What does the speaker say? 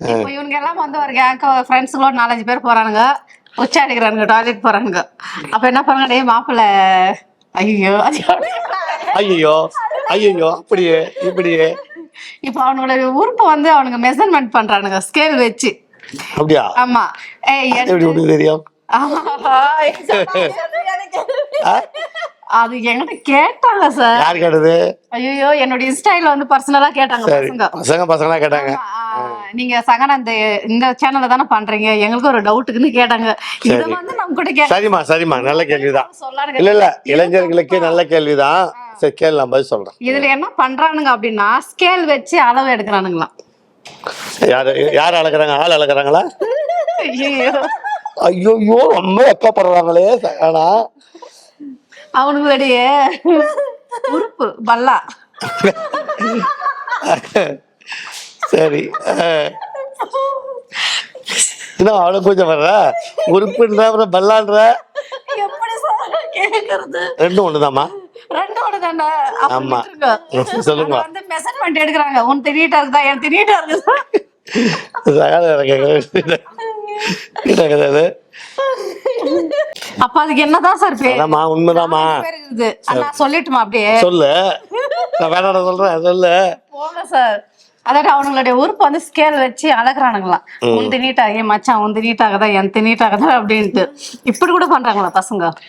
இப்போ இவனுங்க எல்லாம் வந்து ஒரு கேங்க ஃப்ரெண்ட்ஸுங்களோட நாலஞ்சு பேர் போறானுங்க. உச்சா அடிக்கிறானுங்க டாய்லெட் போறானுங்க. அப்ப என்ன பண்ணுங்க டேய் மாப்பிள்ள. ஐயோ ஐயோ ஐயோ அப்படியே இப்படியே. இப்போ அவனோட உறுப்பை வந்து அவனுங்க மெஷர்மெண்ட் பண்றானுங்க ஸ்கேல் வச்சு. அப்படியா? ஆமா. ஏய் தெரியும்? அது என்கிட்ட கேட்டாங்க சார் யார் கேட்டது? ஐயோ என்னோட இன்ஸ்டால வந்து பர்சனலா கேட்டாங்க பசங்க. பசங்க பசங்களா கேட்டாங்க. நீங்க சகன இந்த இந்த சேனல்ல தானே பண்றீங்க. எங்களுக்கு ஒரு டவுட்டுக்குன்னு கேட்டாங்க. இத. வந்து நம்ம கூட சரிம்மா சரிம்மா. நல்ல கேள்விதான். இல்ல இல்ல. இளைஞர்களுக்கு நல்ல கேள்விதான். சரி கேள்வி நான் பதில் சொல்றேன். இதுல என்ன பண்றானுங்க அப்படின்னா ஸ்கேல் வச்சு அளவு எடுக்கிறானுங்களாம். யாரு யார் அளக்குறாங்க? ஆள் அளக்குறாங்களா? ஐயோ ஐயோ ரொம்ப வெக்கப்படுறாங்களே சகானா. அவனுங்களுடைய உறுப்பு பல்லா. சரி. என்ன அவ்வளவு கூச்சம் வர்ற? உறுப்புன்ற அப்புறம் கேக்குறது? ரெண்டும் ஒண்ணுதாம்மா? ரெண்டோட தானே அப்ப ஆமா. சொல்லுங்க. வந்து மெஷர்மெண்ட் எடுக்கிறாங்க. உன் திடீட்டா இருக்குதா? என் திடீட்டா இருக்குதா? அப்ப அதுக்கு என்னதான் சார் பேர்? பேர் இருக்குது. நான் சொல்லட்டுமா அப்படியே? சொல்லு. நான் வேணாட சொல்றேன். சொல்லு. போங்க சார். அதாவது அவனுங்களுடைய உறுப்பு வந்து ஸ்கேல் வச்சு அழகுறானுங்களாம் உன் திணீட்டாக ஏன் மச்சான் உன் திணீட்டாகதா என் திணீட்டாகதா அப்படின்ட்டு. இப்படி கூட பண்றாங்களா பசங்க?